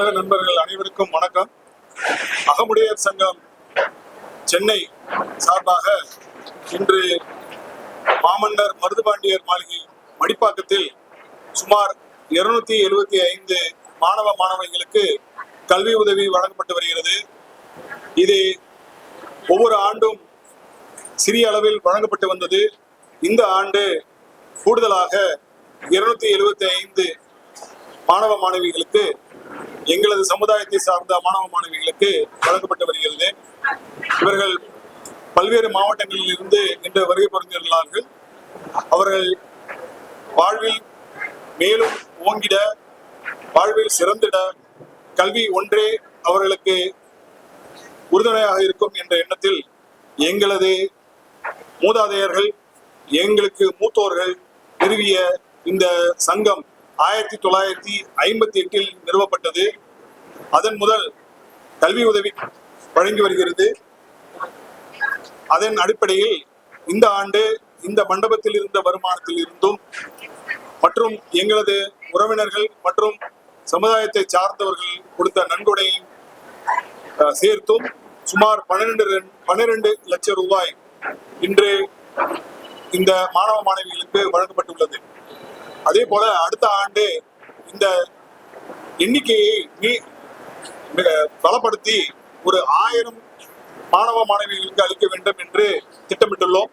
ஊடக நண்பர்கள் அனைவருக்கும் வணக்கம். அகமுடையர் சங்கம் சென்னை சார்பாக இன்று மாமன்னர் மருதுபாண்டியர் மாளிகை மடிப்பாக்கத்தில் சுமார் இருநூத்தி எழுபத்தி ஐந்து மாணவ மாணவிகளுக்கு கல்வி உதவி வழங்கப்பட்டு வருகிறது. இது ஒவ்வொரு ஆண்டும் சிறிய அளவில் வழங்கப்பட்டு வந்தது. இந்த ஆண்டு கூடுதலாக இருநூத்தி எழுபத்தி ஐந்து மாணவ மாணவிகளுக்கு எங்களது சமுதாயத்தை சார்ந்த மாணவ மாணவிகளுக்கு வழங்கப்பட்டு வருகிறது. இவர்கள் பல்வேறு மாவட்டங்களில் இருந்து இன்று வருகை புரிந்துள்ளார்கள். அவர்கள் வாழ்வில் மேலும் ஓங்கிட வாழ்வில் சிறந்திட கல்வி ஒன்றே அவர்களுக்கு உறுதுணையாக இருக்கும் என்ற எண்ணத்தில் எங்களது மூதாதையர்கள் எங்களுக்கு மூத்தோர்கள் நிறுவிய இந்த சங்கம் ஆயிரத்தி தொள்ளாயிரத்தி ஐம்பத்தி எட்டில் நிறுவப்பட்டது. அதன் முதல் கல்வி உதவி வழங்கி வருகிறது. அதன் அடிப்படையில் இந்த ஆண்டு இந்த மண்டபத்தில் இருந்த வருமானத்தில் இருந்தும் மற்றும் எங்களது உறவினர்கள் மற்றும் சமுதாயத்தை சார்ந்தவர்கள் கொடுத்த நன்கொடையும் சேர்த்தும் சுமார் பன்னிரண்டு பன்னிரண்டு லட்சம் ரூபாய் இன்று இந்த மாணவ மாணவிகளுக்கு வழங்கப்பட்டுள்ளது. அதே போல அடுத்த ஆண்டு இந்த எண்ணிக்கையை பலப்படுத்தி ஒரு ஆயிரம் மாணவ மாணவிகளுக்கு அளிக்க வேண்டும் என்று திட்டமிட்டுள்ளோம்.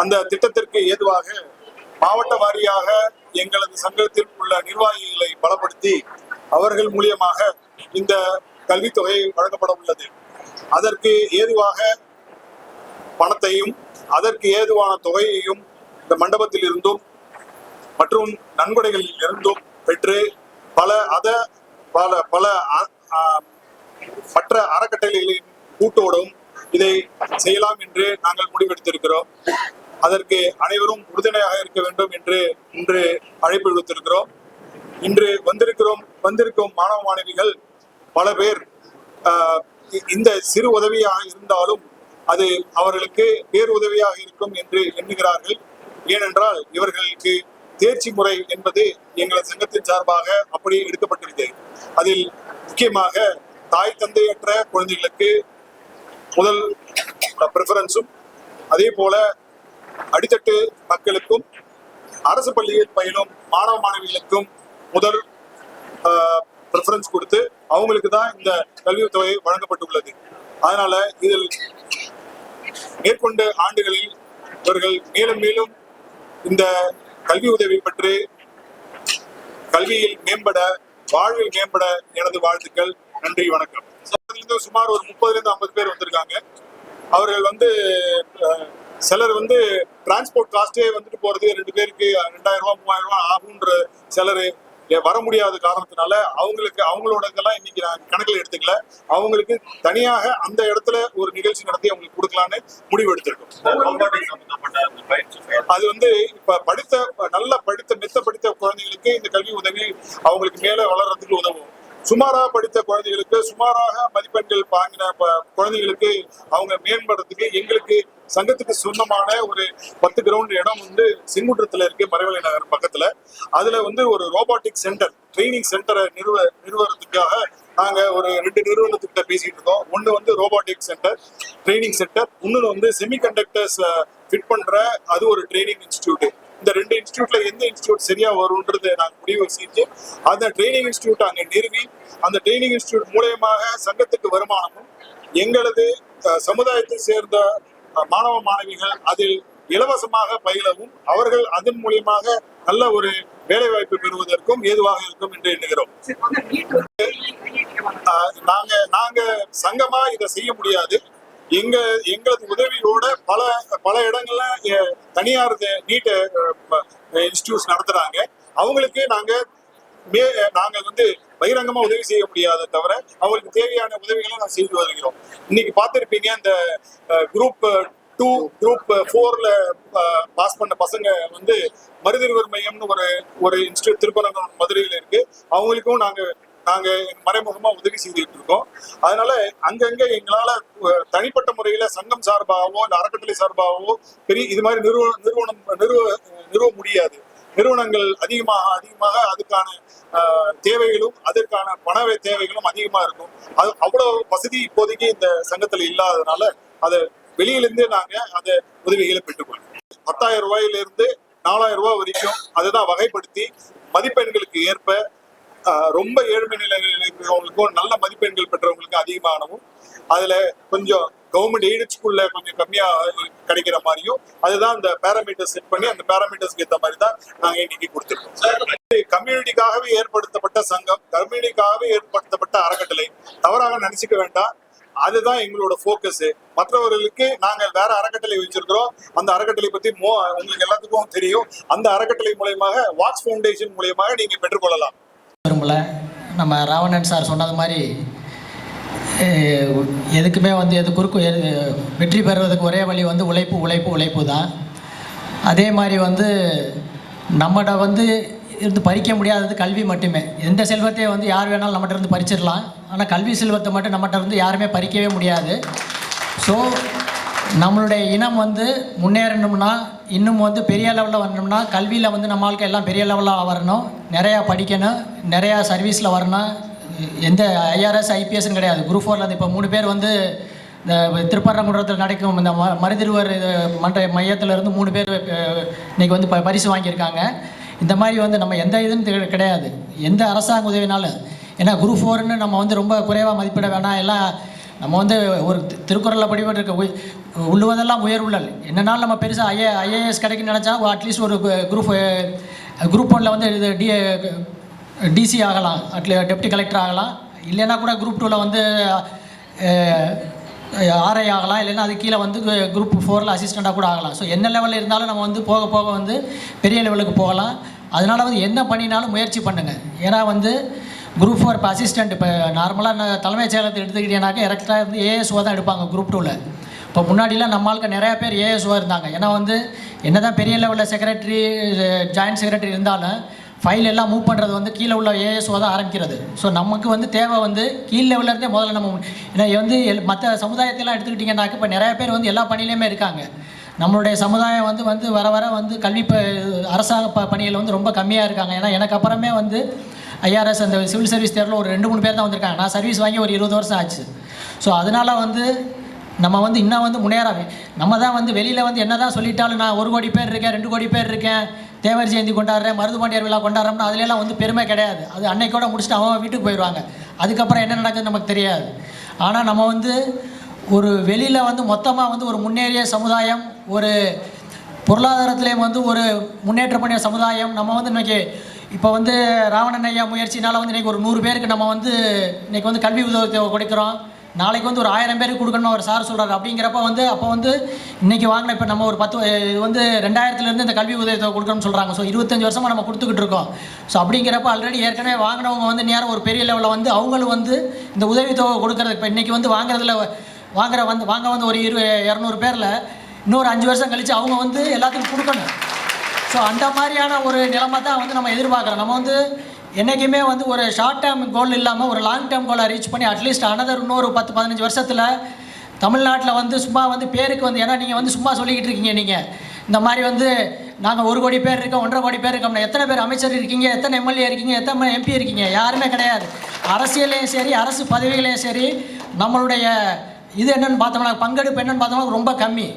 அந்த திட்டத்திற்கு ஏதுவாக மாவட்ட வாரியாக எங்களது சங்கத்தில் உள்ள நிர்வாகிகளை பலப்படுத்தி அவர்கள் மூலியமாக இந்த கல்வித்தொகை வழங்கப்பட உள்ளது. அதற்கு ஏதுவாக பணத்தையும் அதற்கு ஏதுவான தொகையையும் இந்த மண்டபத்தில் இருந்தும் மற்றும் நன்கொடைகளில் இருந்தும் பெற்று பல அத பல பல அ- மற்ற அறக்கட்டளைகளின் கூட்டோடும் இதை செய்யலாம் என்று நாங்கள் முடிவெடுத்திருக்கிறோம். அதற்கு அனைவரும் உறுதுணையாக இருக்க வேண்டும் என்று இன்று அழைப்பு விடுத்திருக்கிறோம். இன்று வந்திருக்கிறோம் வந்திருக்கும் மாணவ மாணவிகள் பல பேர் இ- இந்த சிறு உதவியாக இருந்தாலும் அது அவர்களுக்கு பேருதவியாக இருக்கும் என்று எண்ணுகிறார்கள். ஏனென்றால் இவர்களுக்கு தேர்ச்சி முறை என்பது எங்களது சங்கத்தின் சார்பாக அப்படி எடுக்கப்பட்டுள்ளது அதில் முக்கியமாக தாய் தந்தையற்ற குழந்தைகளுக்கு முதல் ப்ரிஃபரன்ஸும் அதே போல அடித்தட்டு மக்களுக்கும் அரசு பள்ளியில் பயிலும் மாணவ மாணவிகளுக்கும் முதல் ப்ரிஃபரன்ஸ் கொடுத்து அவங்களுக்கு தான் இந்த கல்வித் தொகை வழங்கப்பட்டுள்ளது. அதனால இதில் மேற்கொண்ட ஆண்டுகளில் இவர்கள் மேலும் மேலும் இந்த கல்வி உதவி பெற்று கல்வியில் மேம்பட வாழ்வில் மேம்பட எனது வாழ்த்துக்கள். நன்றி வணக்கம். இருந்து சுமார் ஒரு முப்பதுல இருந்து ஐம்பது பேர் வந்திருக்காங்க. அவர்கள் வந்து சிலர் வந்து டிரான்ஸ்போர்ட் காஸ்டே வந்துட்டு போறது ரெண்டு பேருக்கு ரெண்டாயிரம் ரூபாய் மூவாயிரம் ரூபாய் ஆகுன்ற சிலர் வர முடியாத காரணத்தினால அவங்களுக்கு அவங்களோட இதெல்லாம் இன்னைக்கு நான் கணக்கில் எடுத்துக்கல. அவங்களுக்கு தனியாக அந்த இடத்துல ஒரு நிகழ்ச்சி நடத்தி அவங்களுக்கு கொடுக்கலான்னு முடிவு எடுத்திருக்கோம். அது வந்து இப்ப படித்த நல்ல படித்த மெத்த படித்த குழந்தைகளுக்கு இந்த கல்வி உதவி அவங்களுக்கு மேல வளர்றதுக்கு உதவும். சுமாராக படித்த குழந்தைகளுக்கு சுமாராக மதிப்பெண்கள் வாங்கின குழந்தைகளுக்கு அவங்க மேம்படுறதுக்கு எங்களுக்கு சங்கத்துக்கு சொந்தமான ஒரு பத்து கிரவுண்ட் இடம் வந்து செங்குன்றத்துல இருக்கு மறைவலை நகர் பக்கத்துல. அதுல வந்து ஒரு ரோபாட்டிக் சென்டர் ட்ரைனிங் சென்டரை நிறுவ நிறுவனத்துக்காக நாங்க ஒரு ரெண்டு நிறுவனத்துக்கிட்ட பேசிட்டு இருக்கோம். ஒண்ணு வந்து ரோபாட்டிக் சென்டர் ட்ரைனிங் சென்டர் இன்னொன்று வந்து செமிகண்டக்டர்ஸ் ஃபிட் பண்ற அது ஒரு ட்ரைனிங் இன்ஸ்டியூட் இந்த ரெண்டு இன்ஸ்டியூட்ல எந்த இன்ஸ்டியூட் சரியா வரும்ன்றது நாங்கள் முடிவு செஞ்சு அந்த ட்ரைனிங் இன்ஸ்டியூட் அங்க நிறுவி அந்த ட்ரைனிங் இன்ஸ்டியூட் மூலயமாக சங்கத்துக்கு வருமானமும் எங்களது அஹ், சமுதாயத்தை சேர்ந்த மாணவ மாணவிகள் அதில் இலவசமாக பயிலவும் அவர்கள் அதன் மூலியமாக நல்ல ஒரு வேலை வாய்ப்பு பெறுவதற்கும் ஏதுவாக இருக்கும் என்று எண்ணுகிறோம். நாங்க நாங்க சங்கமா இதை செய்ய முடியாது. எங்க எங்களது உதவியோட பல பல இடங்கள்ல தனியார் நீட் இன்ஸ்டிடியூட் நடத்துறாங்க. அவங்களுக்கு நாங்க மே நாங்க வந்து பகிரங்கமா உதவி செய்ய முடியாத தவிர அவங்களுக்கு தேவையான உதவிகளை நான் செய்து வருகிறோம். இன்னைக்கு பார்த்துருப்பீங்க இந்த குரூப் டூ குரூப் ஃபோர்ல பாஸ் பண்ண பசங்க வந்து மருதிருவர் மையம்னு ஒரு ஒரு இன்ஸ்டியூட் திருப்பரங்கம் மதுரையில் இருக்கு. அவங்களுக்கும் நாங்க நாங்க மறைமுகமா உதவி செய்துட்டு இருக்கோம். அதனால அங்கங்க எங்களால தனிப்பட்ட முறையில சங்கம் சார்பாகவோ இல்ல அறக்கட்டளை சார்பாகவோ பெரிய இது மாதிரி நிறுவனம் நிறுவனம் நிறுவ நிறுவ முடியாது. நிறுவனங்கள் அதிகமாக அதிகமாக அதுக்கான தேவைகளும் அதற்கான பண தேவைகளும் அதிகமா இருக்கும். அது அவ்வளவு வசதி இப்போதைக்கு இந்த சங்கத்துல இல்லாததுனால அதை வெளியிலிருந்து நாங்க அந்த உதவிகளை பெற்றுக்கொள்கிறோம். பத்தாயிரம் ரூபாயிலிருந்து நாலாயிரம் ரூபாய் வரைக்கும் அதுதான் வகைப்படுத்தி மதிப்பெண்களுக்கு ஏற்ப ரொம்ப ஏழ்மை நிலையில் இருக்கிறவங்களுக்கும் நல்ல மதிப்பெண்கள் பெற்றவங்களுக்கு அதிகமானவும் அதுல கொஞ்சம் கவர்மெண்ட் எய்டட் ஸ்கூல்ல கொஞ்சம் கம்மியா கிடைக்கிற மாதிரியும் அதுதான் அந்த பேராமீட்டர்ஸ் செட் பண்ணி அந்த பேராமீட்டர்ஸ்க்கு ஏற்ற மாதிரி தான் நாங்க இன்னைக்கு கொடுத்துருக்கோம். கம்யூனிட்டிக்காகவே ஏற்படுத்தப்பட்ட சங்கம் கம்யூனிட்டிக்காகவே ஏற்படுத்தப்பட்ட அறக்கட்டளை தவறாக நினைச்சுக்க வேண்டாம். அதுதான் எங்களோட ஃபோக்கஸ் மற்றவர்களுக்கு நாங்கள் வேற அறக்கட்டளை வச்சிருக்கிறோம். அந்த அறக்கட்டளை பத்தி மோ உங்களுக்கு எல்லாத்துக்கும் தெரியும். அந்த அறக்கட்டளை மூலயமாக வாட்ச் ஃபவுண்டேஷன் மூலயமாக நீங்க பெற்றுக்கொள்ளலாம். நம்ம ராவணன் சார் சொன்னது மாதிரி எதுக்குமே வந்து எது குறுக்கு எது- வெற்றி பெறுவதற்கு ஒரே வழி வந்து உழைப்பு உழைப்பு உழைப்பு தான். அதே மாதிரி வந்து நம்மகிட்ட வந்து இருந்து பறிக்க முடியாதது கல்வி மட்டுமே. எந்த செல்வத்தையும் வந்து யார் வேணாலும் நம்மகிட்ட இருந்து பறிச்சிடலாம். ஆனால் கல்வி செல்வத்தை மட்டும் நம்மகிட்ட இருந்து யாருமே பறிக்கவே முடியாது. ஸோ நம்மளுடைய இனம் வந்து முன்னேறணும்னா இன்னும் வந்து பெரிய லெவலில் வரணும்னா கல்வியில் வந்து நம்ம ஆளுக்கு எல்லாம் பெரிய லெவலில் வரணும். நிறையா படிக்கணும் நிறையா சர்வீஸில் வரணும். எந்த ஐஆர்எஸ் ஐபிஎஸ்ன்னு கிடையாது. குரூப் ஃபோரில் இப்போ மூணு பேர் வந்து இந்த திருப்பரங்குன்றத்தில் நடக்கும். இந்த ம மருதிருவர் இது மன்ற மையத்திலேருந்து மூணு பேர் இன்றைக்கி இன்னைக்கு வந்து ப பரிசு வாங்கியிருக்காங்க. இந்த மாதிரி வந்து நம்ம எந்த இதுன்னு தெ- கிடையாது. எந்த அரசாங்க உதவினாலும். ஏன்னா குரூப் ஃபோர்னு நம்ம வந்து ரொம்ப குறைவாக மதிப்பிட வேணாம். எல்லாம் நம்ம வந்து ஒரு திருக்குறளில் படிப்பட்டு இருக்க உய்- உள்ளுவதெல்லாம் உயர் உள்ளல் என்னன்னாலும் நம்ம பெருசாக ஐஏ ஐஏஎஸ் கிடைக்குன்னு நினச்சா அட்லீஸ்ட் ஒரு குரூப் குரூப் ஒன்றில் வந்து இது டி டிசி ஆகலாம் அட்லீ டெப்டி கலெக்டர் ஆகலாம். இல்லைன்னா கூட குரூப் டூவில் வந்து ஆர்ஐ ஆகலாம். இல்லைன்னா அது கீழே வந்து குரூப் ஃபோரில் அசிஸ்டண்ட்டாக கூட ஆகலாம். ஸோ என்ன லெவலில் இருந்தாலும் நம்ம வந்து போக போக வந்து பெரிய லெவலுக்கு போகலாம். அதனால் வந்து என்ன பண்ணினாலும் முயற்சி பண்ணுங்கள் ஏன்னா வந்து குரூப் ஃபோர் இப்போ அசிஸ்டண்ட் இப்போ நார்மலாக தலைமைச் செயலகத்தை எடுத்துக்கிட்டேனாக்கா எரெக்டாக வந்து ஏஎஸ்ஓ தான் எடுப்பாங்க குரூப் டூவில் இப்போ முன்னாடிலாம் நம்மளுக்கு நிறையா பேர் ஏஎஸ்ஓ இருந்தாங்க. ஏன்னா வந்து என்ன தான் பெரிய லெவலில் செக்ரட்டரி ஜாயின்ட் செக்ரட்டரி இருந்தாலும் ஃபைல் எல்லாம் மூவ் பண்ணுறது வந்து கீழே உள்ள ஏஎஸ்ஓ தான் ஆரம்பிக்கிறது. ஸோ நமக்கு வந்து தேவை வந்து கீழ் லெவலில் இருந்தே முதல்ல நம்ம ஏன்னா வந்து மற்ற சமுதாயத்தெல்லாம் எடுத்துக்கிட்டிங்கன்னாக்க இப்போ நிறைய பேர் வந்து எல்லா பணியிலையுமே இருக்காங்க. நம்மளுடைய சமுதாயம் வந்து வந்து வர வர வந்து கல்வி ப அரசாங்க ப பணியில் வந்து ரொம்ப கம்மியாக இருக்காங்க. ஏன்னா எனக்கு அப்புறமே வந்து ஐஆர்எஸ் அந்த சிவில் சர்வீஸ் தேர்வில் ஒரு ரெண்டு மூணு பேர் தான் வந்திருக்காங்க. நான் சர்வீஸ் வாங்கி ஒரு இருபது வருஷம் ஆச்சு. ஸோ அதனால் வந்து நம்ம வந்து இன்னும் வந்து முன்னேறாமே நம்ம தான் வந்து வெளியில் வந்து என்ன தான் சொல்லிட்டாலும் நான் ஒரு கோடி பேர் இருக்கேன் ரெண்டு கோடி பேர் இருக்கேன் தேவர் ஜெயந்தி கொண்டாடுறேன் மருது பாண்டியர் விழா கொண்டாடுறோம்னா அதுலலாம் வந்து பெருமை கிடையாது. அது அன்னைக்கோட முடிச்சுட்டு அவன் வீட்டுக்கு போயிடுவாங்க. அதுக்கப்புறம் என்ன நடக்குதுன்னு நமக்கு தெரியாது. ஆனால் நம்ம வந்து ஒரு வெளியில் வந்து மொத்தமாக வந்து ஒரு முன்னேறிய சமுதாயம் ஒரு பொருளாதாரத்துலேயும் வந்து ஒரு முன்னேற்றம் பண்ணிய சமுதாயம் நம்ம வந்து இன்னைக்கு இப்போ வந்து ராவணன் ஐயா முயற்சினால் வந்து இன்றைக்கி ஒரு நூறு பேருக்கு நம்ம வந்து இன்னைக்கு வந்து கல்வி உதவி கொடுக்குறோம். நாளைக்கு வந்து ஒரு ஆயிரம் பேருக்கு கொடுக்கணும் அவர் சார் சொல்கிறார் அப்படிங்கிறப்ப வந்து அப்போ வந்து இன்றைக்கி வாங்கின இப்போ நம்ம ஒரு பத்து இது வந்து ரெண்டாயிரத்துலேருந்து இந்த கல்வி உதவித்தொகை கொடுக்கணும்னு சொல்கிறாங்க ஸோ இருபத்தஞ்சி வருஷமாக நம்ம கொடுத்துக்கிட்டு இருக்கோம். ஸோ அப்படிங்கிறப்ப ஆல்ரெடி ஏற்கனவே வாங்கினவங்க வந்து நேரம் ஒரு பெரிய லெவலில் வந்து அவங்களும் வந்து இந்த உதவித்தொகை கொடுக்கறது இப்போ இன்றைக்கி வந்து வாங்குறதுல வாங்குற வந்து வாங்க வந்து ஒரு இரு இரநூறு பேரில் இன்னொரு அஞ்சு வருஷம் கழித்து அவங்க வந்து எல்லாத்துக்கும் கொடுக்கணும். ஸோ அந்த மாதிரியான ஒரு நிலைமை தான் வந்து நம்ம எதிர்பார்க்குறோம். நம்ம வந்து என்றைக்குமே வந்து ஒரு ஷார்ட் டேர்ம் கோல் இல்லாமல் ஒரு லாங் டேர்ம் கோலை ரீச் பண்ணி அட்லீஸ்ட் அனதர் இன்னொரு பத்து பதினஞ்சு வருஷத்தில் தமிழ்நாட்டில் வந்து சும்மா வந்து பேருக்கு வந்து ஏன்னா நீங்கள் வந்து சும்மா சொல்லிக்கிட்டு இருக்கீங்க நீங்கள் இந்த மாதிரி வந்து நாங்கள் ஒரு கோடி பேர் இருக்கோம் ஒன்றரை கோடி பேர் இருக்கோம்னா எத்தனை பேர் அமைச்சர் இருக்கீங்க எத்தனை எம்எல்ஏ இருக்கீங்க எத்தனை எம்பி இருக்கீங்க யாருமே கிடையாது. அரசியலையும் சரி அரசு பதவிகளையும் சரி நம்மளுடைய இது என்னென்னு பார்த்தோம்னா பங்கெடுப்பு என்னென்னு பார்த்தோம்னா ரொம்ப கம்மி.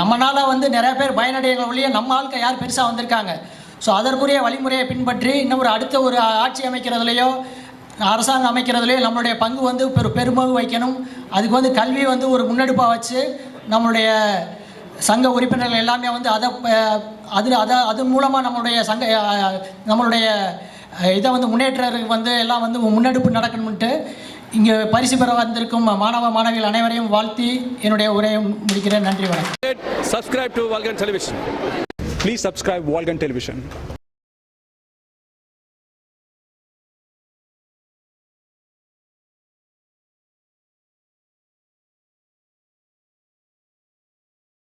நம்மளால் வந்து நிறைய பேர் பயனடைய வழியே நம்ம ஆட்கள் யார் பெருசாக வந்திருக்காங்க? ஸோ அதற்குரிய வழிமுறையை பின்பற்றி இன்னும் ஒரு அடுத்த ஒரு ஆட்சி அமைக்கிறதுலையோ அரசாங்கம் அமைக்கிறதுலையோ நம்மளுடைய பங்கு வந்து பெரு பெருமகு வைக்கணும். அதுக்கு வந்து கல்வி வந்து ஒரு முன்னெடுப்பாக வச்சு நம்மளுடைய சங்க உறுப்பினர்கள் எல்லாமே வந்து அதை அது அதை அது மூலமாக நம்மளுடைய சங்க நம்மளுடைய இதை வந்து முன்னேற்றத்துக்கு வந்து எல்லாம் வந்து முன்னெடுப்பு நடக்கணும்ட்டு இங்கே பரிசு பெற வந்திருக்கும் மாணவ மாணவிகள் அனைவரையும் வாழ்த்தி என்னுடைய உரையை முடிக்கிறேன். நன்றி வணக்கம். Subscribe to Vulcan Television. Please subscribe Volgan Television.